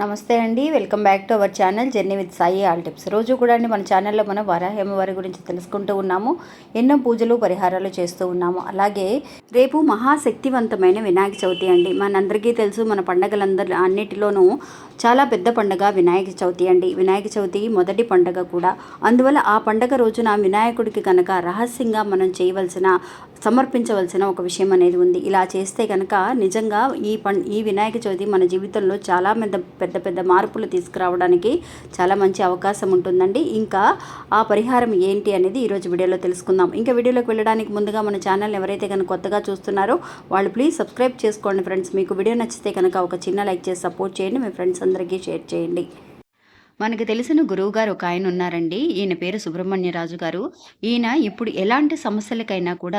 నమస్తే అండి welcome back to our channel journey with Sai all tips. రోజు కూడా అండి మన ఛానల్లో మనం వరాహేమవారి గురించి తెలుసుకుంటూ ఉన్నాము ఎన్నో పూజలు పరిహారాలు చేస్తూ ఉన్నాము. అలాగే రేపు మహాశక్తివంతమైన వినాయక చవితి అండి. మనందరికీ తెలుసు మన పండగలందరి అన్నిటిలోనూ చాలా పెద్ద పండగ వినాయక చవితి అండి. వినాయక చవితి మొదటి పండగ కూడా. అందువల్ల ఆ పండగ రోజున వినాయకుడికి కనుక రహస్యంగా మనం చేయవలసిన సమర్పించవలసిన ఒక విషయం అనేది ఉంది. ఇలా చేస్తే కనుక నిజంగా ఈ పం ఈ వినాయక చవితి మన జీవితంలో చాలా పెద్ద పెద్ద పెద్ద మార్పులు తీసుకురావడానికి చాలా మంచి అవకాశం ఉంటుందండి. ఇంకా ఆ పరిహారం ఏంటి అనేది ఈరోజు వీడియోలో తెలుసుకుందాం. ఇంకా వీడియోలోకి వెళ్ళడానికి ముందుగా మన ఛానల్ ఎవరైతే కనుక కొత్తగా చూస్తున్నారో వాళ్ళు ప్లీజ్ సబ్స్క్రైబ్ చేసుకోండి ఫ్రెండ్స్. మీకు వీడియో నచ్చితే కనుక ఒక చిన్న లైక్ చేసి సపోర్ట్ చేయండి. మీ ఫ్రెండ్స్ అందరికీ షేర్ చేయండి. మనకు తెలిసిన గురువు గారు ఒక ఆయన ఉన్నారండి. ఈయన పేరు సుబ్రహ్మణ్యరాజు గారు. ఈయన ఇప్పుడు ఎలాంటి సమస్యలకైనా కూడా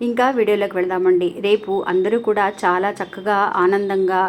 ఇంకా వీడియోలోకి వెళదామండి. రేపు అందరూ కూడా చాలా చక్కగా ఆనందంగా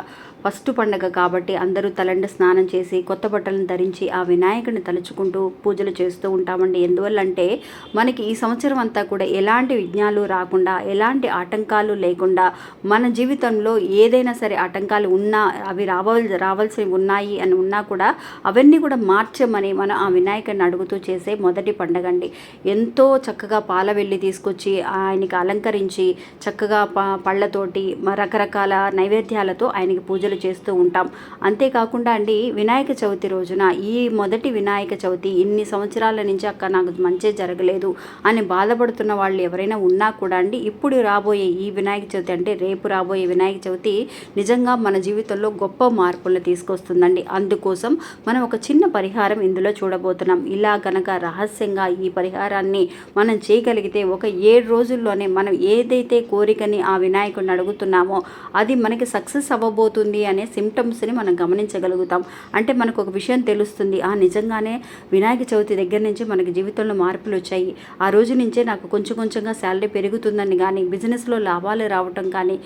ఫస్ట్ పండగ కాబట్టి అందరూ తలండ స్నానం చేసి కొత్త బట్టలను ధరించి ఆ వినాయకుడిని తలుచుకుంటూ పూజలు చేస్తూ ఉంటామండి. ఎందువల్ల అంటే మనకి ఈ సంవత్సరం అంతా కూడా ఎలాంటి విఘ్నాలు రాకుండా ఎలాంటి ఆటంకాలు లేకుండా మన జీవితంలో ఏదైనా సరే ఆటంకాలు ఉన్నా అవి రావల్ రావాల్సి ఉన్నాయి అని ఉన్నా కూడా అవన్నీ కూడా మార్చమని మనం ఆ వినాయకుడిని అడుగుతూ చేసే మొదటి పండగ అండి ఎంతో చక్కగా పాల వెళ్ళి తీసుకొచ్చి ఆయనకి అలంకరించి చక్కగా ప పళ్ళతోటి రకరకాల నైవేద్యాలతో ఆయనకి పూజలు చేస్తూ ఉంటాం. అంతేకాకుండా అండి వినాయక చవితి రోజున ఈ మొదటి వినాయక చవితి ఇన్ని సంవత్సరాల నుంచి అక్క నాకు మంచి జరగలేదు అని బాధపడుతున్న వాళ్ళు ఎవరైనా ఉన్నా కూడా అండి ఇప్పుడు రాబోయే ఈ వినాయక చవితి అంటే రేపు రాబోయే వినాయక చవితి నిజంగా మన జీవితంలో గొప్ప మార్పులు తీసుకొస్తుందండి. అందుకోసం మనం ఒక చిన్న పరిహారం ఇందులో చూడబోతున్నాం. ఇలా గనక రహస్యంగా ఈ పరిహారాన్ని మనం చేయగలిగితే ఒక ఏడు రోజుల్లోనే మనం ఏదైతే కోరికని ఆ వినాయకుడిని అడుగుతున్నామో అది మనకి సక్సెస్ అవ్వబోతుంది అనే సిమ్టమ్స్ని మనం గమనించగలుగుతాం. అంటే మనకు ఒక విషయం తెలుస్తుంది. ఆ నిజంగానే వినాయక చవితి దగ్గర నుంచి మనకి జీవితంలో మార్పులు వచ్చాయి. ఆ రోజు నుంచే నాకు కొంచెం కొంచెంగా శాలరీ పెరుగుతుందని కానీ బిజినెస్లో లాభాలు రావటం కానీ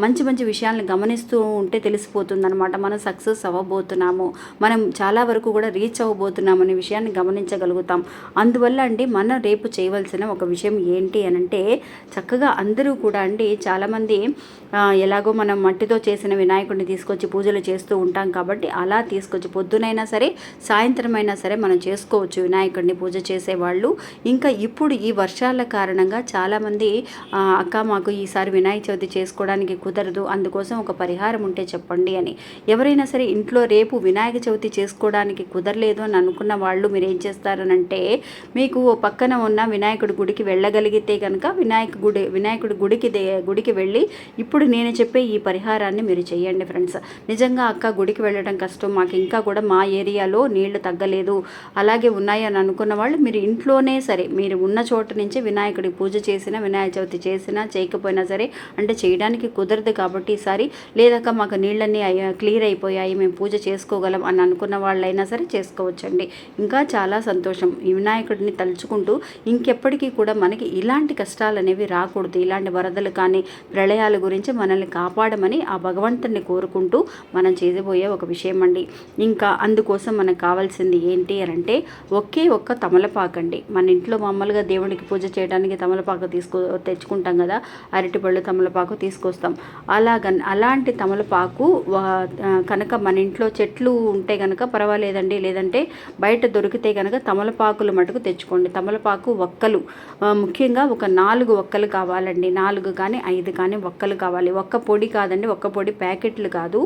మంచి మంచి విషయాలను గమనిస్తూ ఉంటే తెలిసిపోతుందనమాట మనం సక్సెస్ అవ్వబోతున్నాము. మనం చాలా వరకు కూడా రీచ్ అవ్వబోతున్నాం అనే విషయాన్ని గమనించగలుగుతాం. అందువల్ల అండి మనం రేపు చేయవలసిన ఒక విషయం ఏంటి అని అంటే చక్కగా అందరూ కూడా అండి చాలామంది ఎలాగో మనం మట్టితో చేసిన వినాయకుడిని తీసుకొచ్చి పూజలు చేస్తూ ఉంటాం కాబట్టి అలా తీసుకొచ్చి పొద్దునైనా సరే సాయంత్రం అయినా సరే మనం చేసుకోవచ్చు వినాయకుడిని పూజ చేసేవాళ్ళు. ఇంకా ఇప్పుడు ఈ వర్షాల కారణంగా చాలామంది అక్క మాకు ఈసారి వినాయక చవితి చేసుకోవడానికి కుదరదు అందుకోసం ఒక పరిహారం ఉంటే చెప్పండి అని. ఎవరైనా సరే ఇంట్లో రేపు వినాయక చవితి చేసుకోవడానికి కుదరలేదు అని అనుకున్న వాళ్ళు మీరు ఏం చేస్తారనంటే మీకు పక్కన ఉన్న వినాయకుడి గుడికి వెళ్ళగలిగితే కనుక వినాయక గుడి వినాయకుడి గుడికి గుడికి వెళ్ళి ఇప్పుడు నేను చెప్పే ఈ పరిహారాన్ని మీరు చేయండి ఫ్రెండ్స్ నిజంగా అక్క గుడికి వెళ్ళడం కష్టం. మాకు ఇంకా కూడా మా ఏరియాలో నీళ్ళు తగ్గలేదు. అలాగే ఉన్నాయని అనుకున్న వాళ్ళు మీరు ఇంట్లోనే సరే మీరు ఉన్న చోట నుంచి వినాయకుడికి పూజ చేసినా వినాయక చవితి చేసినా చేయకపోయినా సరే అంటే చేయడానికి కుదరదు కాబట్టి ఈసారి లేదక్క మాకు నీళ్ళన్నీ క్లియర్ అయిపోయాయి మేము పూజ చేసుకోగలం అని అనుకున్న వాళ్ళైనా సరే చేసుకోవచ్చండి. ఇంకా చాలా సంతోషం. ఈ వినాయకుడిని తలుచుకుంటూ ఇంకెప్పటికీ కూడా మనకి ఇలాంటి కష్టాలు అనేవి రాకూడదు. ఇలాంటి వరదలు కానీ ప్రళయాల గురించి మనల్ని కాపాడమని ఆ భగవంతుని కోరుకుంటూ మనం చేసిపోయే ఒక విషయం అండి ఇంకా అందుకోసం మనకు కావాల్సింది ఏంటి అని అంటే ఒకే ఒక్క తమలపాకండి. మన ఇంట్లో మామూలుగా దేవుడికి పూజ చేయడానికి తమలపాకు తీసుకో తెచ్చుకుంటాం కదా అరటిపళ్ళు తమలపాకు తీసుకొస్తాం. అలాగ అలాంటి తమలపాకు కనుక మన ఇంట్లో చెట్లు ఉంటే కనుక పర్వాలేదండి. లేదంటే బయట దొరికితే కనుక తమలపాకులు మటుకు తెచ్చుకోండి. తమలపాకు ఒక్కలు ముఖ్యంగా ఒక నాలుగు ఒక్కలు కావాలండి. నాలుగు కానీ ఐదు కానీ ఒక్కలు కావాలి. ఒక్క పొడి కాదండి ఒక్క పొడి ప్యాకెట్లు కాదు కాదు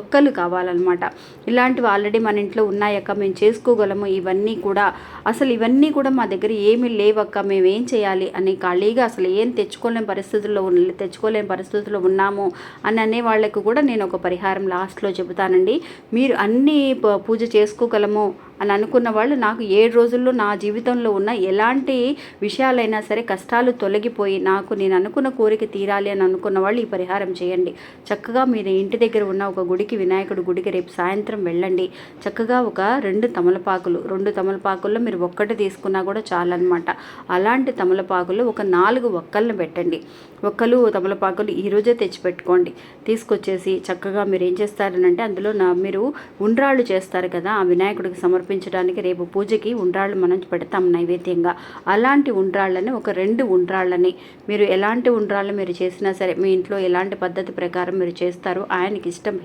ఒక్కలు కావాలన్నమాట. ఇలాంటివి ఆల్రెడీ మన ఇంట్లో ఉన్నాయక్క మేము చేసుకోగలము ఇవన్నీ కూడా. అసలు ఇవన్నీ కూడా మా దగ్గర ఏమీ లేవక్క మేము ఏం చేయాలి అని ఖాళీగా అసలు ఏం తెచ్చుకోలేని పరిస్థితుల్లో తెచ్చుకోలేని పరిస్థితుల్లో ఉన్నాము అని అనే వాళ్ళకు కూడా నేను ఒక పరిహారం లాస్ట్లో చెబుతానండి. మీరు అన్నీ పూజ చేసుకోగలము అని అనుకున్న వాళ్ళు నాకు ఏడు రోజుల్లో నా జీవితంలో ఉన్న ఎలాంటి విషయాలైనా సరే కష్టాలు తొలగిపోయి నాకు నేను అనుకున్న కోరిక తీరాలి అని అనుకున్న వాళ్ళు ఈ పరిహారం చేయండి. చక్కగా మీరు ఇంటి దగ్గర ఉన్న ఒక గుడికి వినాయకుడి గుడికి రేపు సాయంత్రం వెళ్ళండి. చక్కగా ఒక రెండు తమలపాకులు రెండు తమలపాకుల్లో మీరు ఒక్కటి తీసుకున్నా కూడా చాలన్నమాట. అలాంటి తమలపాకులు ఒక నాలుగు ఒక్కలను పెట్టండి. ఒక్కలు తమలపాకులు ఈరోజే తెచ్చిపెట్టుకోండి. తీసుకొచ్చేసి చక్కగా మీరు ఏం చేస్తారనంటే అందులో నా మీరు ఉండ్రాళ్ళు చేస్తారు కదా ఆ వినాయకుడికి చూపించడానికి రేపు పూజకి ఉండ్రాళ్ళు మనం పెడతాం నైవేద్యంగా. అలాంటి ఉండ్రాళ్ళని ఒక రెండు ఉండ్రాళ్ళని మీరు ఎలాంటి ఉండ్రాళ్ళు మీరు చేసినా సరే మీ ఇంట్లో ఎలాంటి పద్ధతి ప్రకారం మీరు చేస్తారో ఆయనకి ఇష్టం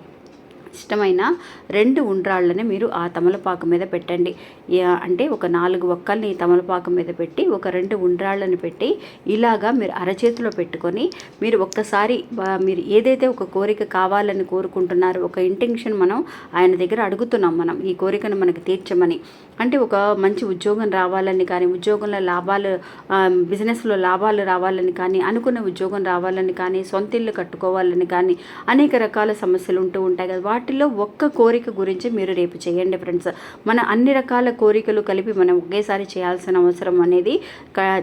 ఇష్టమైన రెండు ఉండ్రాళ్ళని మీరు ఆ తమలపాకు మీద పెట్టండి. అంటే ఒక నాలుగు ఒక్కల్ని తమలపాకు మీద పెట్టి ఒక రెండు ఉండ్రాళ్ళని పెట్టి ఇలాగా మీరు అరచేతిలో పెట్టుకొని మీరు ఒక్కసారి మీరు ఏదైతే ఒక కోరిక కావాలని కోరుకుంటున్నారో ఒక ఇంటెన్షన్ మనం ఆయన దగ్గర అడుగుతున్నాం మనం ఈ కోరికను మనకి తీర్చమని. అంటే ఒక మంచి ఉద్యోగం రావాలని కానీ ఉద్యోగంలో లాభాలు బిజినెస్లో లాభాలు రావాలని కానీ అనుకున్న ఉద్యోగం రావాలని కానీ సొంత ఇల్లు కట్టుకోవాలని కానీ అనేక రకాల సమస్యలు ఉంటూ ఉంటాయి కదా. వాటిలో ఒక్క కోరిక గురించి మీరు రేపు చేయండి ఫ్రెండ్స్. మన అన్ని రకాల కోరికలు కలిపి మనం ఒకేసారి చేయాల్సిన అవసరం అనేది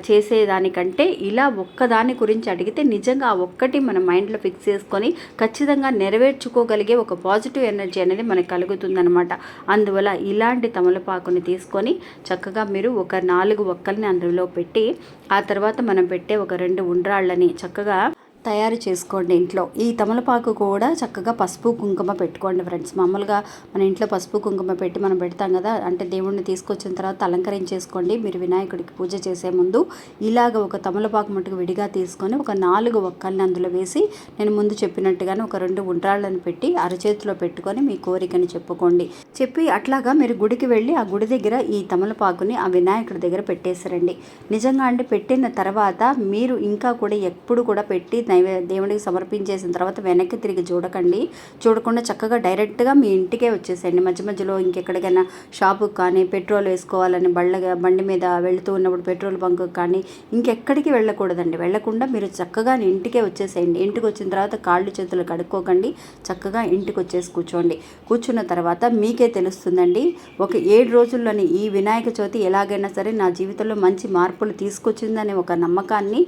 చేసేదానికంటే ఇలా ఒక్కదాని గురించి అడిగితే నిజంగా ఆ ఒక్కటి మన మైండ్లో ఫిక్స్ చేసుకొని ఖచ్చితంగా నెరవేర్చుకోగలిగే ఒక పాజిటివ్ ఎనర్జీ అనేది మనకు కలుగుతుందనమాట అందువల్ల ఇలాంటి తమలపాకుని తీసుకొని చక్కగా మీరు ఒక నాలుగు ఒక్కల్ని అందులో పెట్టి ఆ తర్వాత మనం పెట్టే ఒక రెండు ఉండ్రాళ్ళని చక్కగా తయారు చేసుకోండి ఇంట్లో. ఈ తమలపాకు కూడా చక్కగా పసుపు కుంకుమ పెట్టుకోండి ఫ్రెండ్స్. మామూలుగా మన ఇంట్లో పసుపు కుంకుమ పెట్టి మనం పెడతాం కదా అంటే దేవుణ్ణి తీసుకొచ్చిన తర్వాత అలంకరించేసుకోండి. మీరు వినాయకుడికి పూజ చేసే ముందు ఇలాగ ఒక తమలపాకు మటుకు విడిగా తీసుకొని ఒక నాలుగు ఒక్కల్ని అందులో వేసి నేను ముందు చెప్పినట్టుగానే ఒక రెండు ఉండ్రాళ్ళని పెట్టి అరచేతిలో పెట్టుకొని మీ కోరికని చెప్పుకోండి. చెప్పి అట్లాగా మీరు గుడికి వెళ్ళి ఆ గుడి దగ్గర ఈ తమలపాకుని ఆ వినాయకుడి దగ్గర పెట్టేశారండి నిజంగా అంటే పెట్టిన తర్వాత మీరు ఇంకా కూడా ఎప్పుడు కూడా పెట్టి నైవే దేవుడికి సమర్పించేసిన తర్వాత వెనక్కి తిరిగి చూడకండి. చూడకుండా చక్కగా డైరెక్ట్గా మీ ఇంటికే వచ్చేసేయండి. మధ్య మధ్యలో ఇంకెక్కడికైనా షాపుకి కానీ పెట్రోల్ వేసుకోవాలని బళ్ళ బండి మీద వెళుతూ ఉన్నప్పుడు పెట్రోల్ బంకు కానీ ఇంకెక్కడికి వెళ్ళకూడదండి. వెళ్ళకుండా మీరు చక్కగా ఇంటికే వచ్చేసేయండి. ఇంటికి వచ్చిన తర్వాత కాళ్ళు చేతులు కడుక్కోకండి. చక్కగా ఇంటికి వచ్చేసి కూర్చోండి. కూర్చున్న తర్వాత మీకే తెలుస్తుందండి ఒక ఏడు రోజుల్లోని ఈ వినాయక చవితి ఎలాగైనా సరే నా జీవితంలో మంచి మార్పులు తీసుకొచ్చిందనే ఒక నమ్మకాన్ని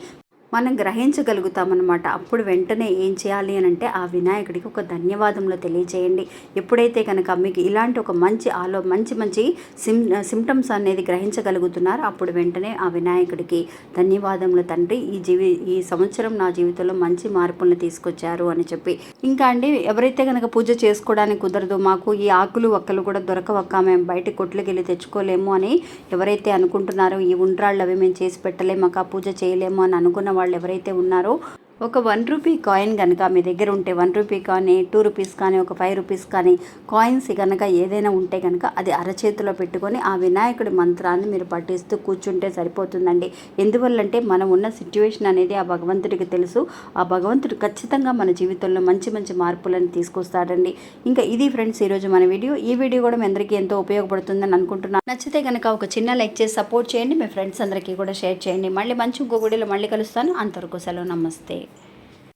మనం గ్రహించగలుగుతామన్నమాట. అప్పుడు వెంటనే ఏం చేయాలి అని అంటే ఆ వినాయకుడికి ఒక ధన్యవాదములు తెలియజేయండి. ఎప్పుడైతే కనుక మీకు ఇలాంటి ఒక మంచి ఆలో మంచి మంచి సిమ్ సిమ్టమ్స్ అనేది గ్రహించగలుగుతున్నారో అప్పుడు వెంటనే ఆ వినాయకుడికి ధన్యవాదములు తండ్రి ఈ జీవి ఈ సంవత్సరం నా జీవితంలో మంచి మార్పులను తీసుకొచ్చారు అని చెప్పి. ఇంకా అండి ఎవరైతే కనుక పూజ చేసుకోవడానికి కుదరదు మాకు ఈ ఆకులు ఒక్కలు కూడా దొరకవక్క మేము బయట కొట్లకి వెళ్ళి తెచ్చుకోలేము అని ఎవరైతే అనుకుంటున్నారో ఈ ఉండ్రాళ్ళు అవి మేము చేసి పెట్టలేము మాకు ఆ పూజ చేయలేము అని అనుకున్న వాళ్ళు ఎవరైతే ఉన్నారో ఒక వన్ రూపీ కాయిన్ కనుక మీ దగ్గర ఉంటే వన్ రూపీ కానీ టూ రూపీస్ కానీ ఒక ఫైవ్ రూపీస్ కానీ కాయిన్స్ కనుక ఏదైనా ఉంటే కనుక అది అరచేతిలో పెట్టుకొని ఆ వినాయకుడి మంత్రాన్ని మీరు పఠిస్తూ కూర్చుంటే సరిపోతుందండి. ఎందువల్లంటే మనం ఉన్న సిచ్యువేషన్ అనేది ఆ భగవంతుడికి తెలుసు. ఆ భగవంతుడు ఖచ్చితంగా మన జీవితంలో మంచి మంచి మార్పులను తీసుకొస్తాడండి. ఇంకా ఇది ఫ్రెండ్స్ ఈరోజు మన వీడియో. ఈ వీడియో కూడా మీ అందరికీ ఎంతో ఉపయోగపడుతుందని అనుకుంటున్నాను నచ్చితే కనుక ఒక చిన్న లైక్ చేసి సపోర్ట్ చేయండి. మీ ఫ్రెండ్స్ అందరికీ కూడా షేర్ చేయండి. మళ్ళీ మంచి ఇంకో గుడిలో మళ్ళీ కలుస్తాను. అంతవరకు సెలవు. నమస్తే.